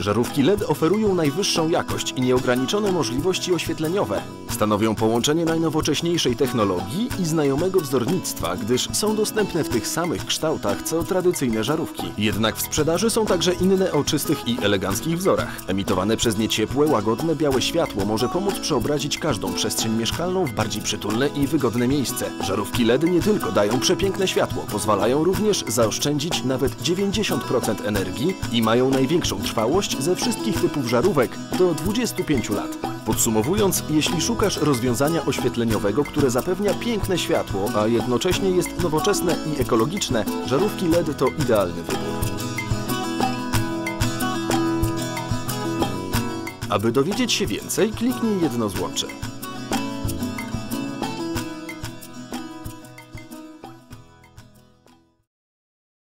Żarówki LED oferują najwyższą jakość i nieograniczone możliwości oświetleniowe. Stanowią połączenie najnowocześniejszej technologii i znajomego wzornictwa, gdyż są dostępne w tych samych kształtach co tradycyjne żarówki. Jednak w sprzedaży są także inne o czystych i eleganckich wzorach. Emitowane przez nie ciepłe, łagodne, białe światło może pomóc przeobrazić każdą przestrzeń mieszkalną w bardziej przytulne i wygodne miejsce. Żarówki LED nie tylko dają przepiękne światło, pozwalają również zaoszczędzić nawet 90% energii i mają największą trwałość ze wszystkich typów żarówek do 25 lat. Podsumowując, jeśli szukasz rozwiązania oświetleniowego, które zapewnia piękne światło, a jednocześnie jest nowoczesne i ekologiczne, żarówki LED to idealny wybór. Aby dowiedzieć się więcej, kliknij jedno złącze.